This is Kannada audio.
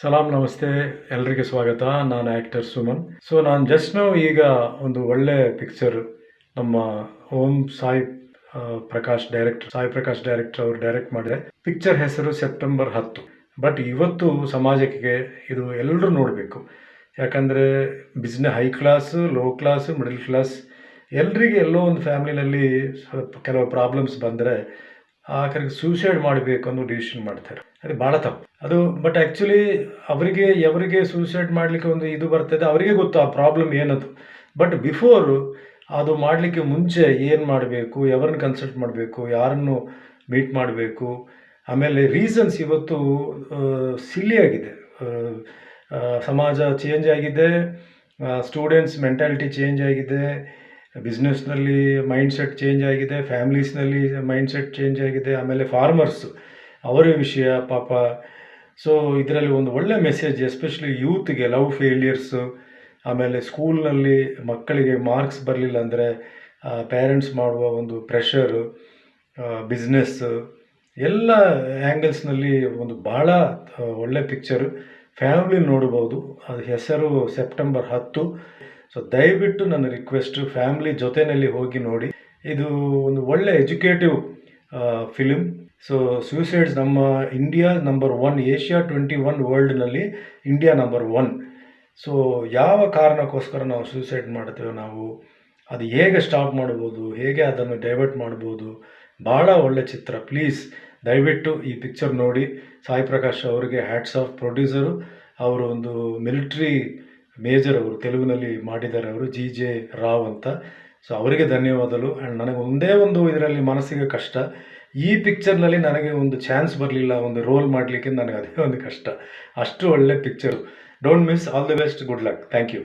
ಸಲಾಂ ನಮಸ್ತೆ, ಎಲ್ರಿಗೆ ಸ್ವಾಗತ. ನಾನು ಆ್ಯಕ್ಟರ್ ಸುಮನ್. ಸೊ ನಾನು ಜಸ್ಟ್ ನಾವು ಈಗ ಒಂದು ಒಳ್ಳೆ ಪಿಕ್ಚರ್ ನಮ್ಮ ಓಂ ಸಾಯಿ ಪ್ರಕಾಶ್ ಡೈರೆಕ್ಟರ್ ಸಾಯಿ ಪ್ರಕಾಶ್ ಡೈರೆಕ್ಟರ್ ಅವರು ಡೈರೆಕ್ಟ್ ಮಾಡಿದೆ. ಪಿಕ್ಚರ್ ಹೆಸರು ಸೆಪ್ಟೆಂಬರ್ ಹತ್ತು. ಬಟ್ ಇವತ್ತು ಸಮಾಜಕ್ಕೆ ಇದು ಎಲ್ಲರೂ ನೋಡಬೇಕು. ಯಾಕಂದರೆ ಬಿಸ್ನೆ high class low class middle class ಎಲ್ರಿಗೆ ಎಲ್ಲೋ ಒಂದು ಫ್ಯಾಮಿಲಿನಲ್ಲಿ ಸ್ವಲ್ಪ ಕೆಲವು ಪ್ರಾಬ್ಲಮ್ಸ್ ಬಂದರೆ ಆ ಕರೆಗೆ ಸೂಸೈಡ್ ಮಾಡಬೇಕು ಅನ್ನೋ ಡಿಸಿಷನ್ ಮಾಡ್ತಾರೆ. ಅದು ಭಾಳ ತಪ್ಪು. ಅದು ಬಟ್ ಆ್ಯಕ್ಚುಲಿ ಅವರಿಗೆ ಎವರಿಗೆ ಸೂಸೈಡ್ ಮಾಡಲಿಕ್ಕೆ ಒಂದು ಇದು ಬರ್ತದೆ, ಅವರಿಗೆ ಗೊತ್ತು ಆ ಪ್ರಾಬ್ಲಮ್ ಏನದು. ಬಟ್ ಬಿಫೋರ್ ಅದು ಮಾಡಲಿಕ್ಕೆ ಮುಂಚೆ ಏನು ಮಾಡಬೇಕು ಎವ್ರನ್ನ ಕನ್ಸಲ್ಟ್ ಮಾಡಬೇಕು, ಯಾರನ್ನು ಮೀಟ್ ಮಾಡಬೇಕು, ಆಮೇಲೆ ರೀಸನ್ಸ್ ಇವತ್ತು ಸಿಲ್ಲಿಯಾಗಿದೆ ಸಮಾಜ ಚೇಂಜ್ ಆಗಿದೆ ಸ್ಟೂಡೆಂಟ್ಸ್ ಮೆಂಟಾಲಿಟಿ ಚೇಂಜ್ ಆಗಿದೆ ಬಿಸ್ನೆಸ್ನಲ್ಲಿ ಮೈಂಡ್ ಸೆಟ್ ಚೇಂಜ್ ಆಗಿದೆ ಫ್ಯಾಮ್ಲೀಸ್ನಲ್ಲಿ ಮೈಂಡ್ ಸೆಟ್ ಚೇಂಜ್ ಆಗಿದೆ ಆಮೇಲೆ ಫಾರ್ಮರ್ಸ್ ಅವರ ವಿಷಯ ಪಾಪ. ಸೊ ಇದರಲ್ಲಿ ಒಂದು ಒಳ್ಳೆ ಮೆಸೇಜ್ ಎಸ್ಪೆಷಲಿ ಯೂತ್ಗೆ ಲವ್ ಫೇಲಿಯರ್ಸು ಆಮೇಲೆ ಸ್ಕೂಲ್ನಲ್ಲಿ ಮಕ್ಕಳಿಗೆ ಮಾರ್ಕ್ಸ್ ಬರಲಿಲ್ಲ ಅಂದರೆ ಪೇರೆಂಟ್ಸ್ ಮಾಡುವ ಒಂದು ಪ್ರೆಷರು ಬಿಸ್ನೆಸ್ ಎಲ್ಲ ಆ್ಯಂಗಲ್ಸ್ನಲ್ಲಿ ಒಂದು ಆ, ಒಳ್ಳೆ ಪಿಕ್ಚರು ಫ್ಯಾಮಿಲಿ ನೋಡ್ಬೋದು. ಅದು ಹೆಸರು ಸೆಪ್ಟೆಂಬರ್ ಹತ್ತು. ಸೊ ದಯವಿಟ್ಟು ನನ್ನ ರಿಕ್ವೆಸ್ಟು ಫ್ಯಾಮಿಲಿ ಜೊತೆಯಲ್ಲಿ ಹೋಗಿ ನೋಡಿ. ಇದು ಒಂದು ಒಳ್ಳೆ ಎಜುಕೇಟಿವ್ ಫಿಲಿಮ್ ಸೊ ಸೂಸೈಡ್ಸ್ ನಮ್ಮ India number one Asia twenty one ವರ್ಲ್ಡ್ನಲ್ಲಿ India number one so ಯಾವ ಕಾರಣಕ್ಕೋಸ್ಕರ ನಾವು ಸೂಸೈಡ್ ಮಾಡ್ತೇವೆ ನಾವು? ಅದು ಹೇಗೆ ಸ್ಟಾಪ್ ಮಾಡ್ಬೋದು? ಹೇಗೆ ಅದನ್ನು ಡೈವರ್ಟ್ ಮಾಡ್ಬೋದು? ಭಾಳ ಒಳ್ಳೆ ಚಿತ್ರ. ಪ್ಲೀಸ್ ದಯವಿಟ್ಟು ಈ ಪಿಕ್ಚರ್ ನೋಡಿ. ಸಾಯಿ ಪ್ರಕಾಶ್ ಅವರಿಗೆ ಹ್ಯಾಟ್ಸ್ ಆಫ್ ಪ್ರೊಡ್ಯೂಸರು ಅವರು ಒಂದು ಮಿಲಿಟ್ರಿ ಮೇಜರ್ ಅವರು ತೆಲುಗಿನಲ್ಲಿ ಮಾಡಿದ್ದಾರೆ ಅವರು, ಜಿ ಜೆ ರಾವ್ ಅಂತ. ಸೊ ಅವರಿಗೆ ಧನ್ಯವಾದಗಳು. ಆ್ಯಂಡ್ ನನಗೆ ಒಂದೇ ಒಂದು ಇದರಲ್ಲಿ ಮನಸ್ಸಿಗೆ ಕಷ್ಟ. ಈ ಪಿಕ್ಚರ್ನಲ್ಲಿ ನನಗೆ ಒಂದು ಚಾನ್ಸ್ ಬರಲಿಲ್ಲ, ಒಂದು ರೋಲ್ ಮಾಡಲಿಕ್ಕೆ ನನಗೆ ಅದೇ ಒಂದು ಕಷ್ಟ. ಅಷ್ಟು ಒಳ್ಳೆ picture don't miss all the best good luck thank you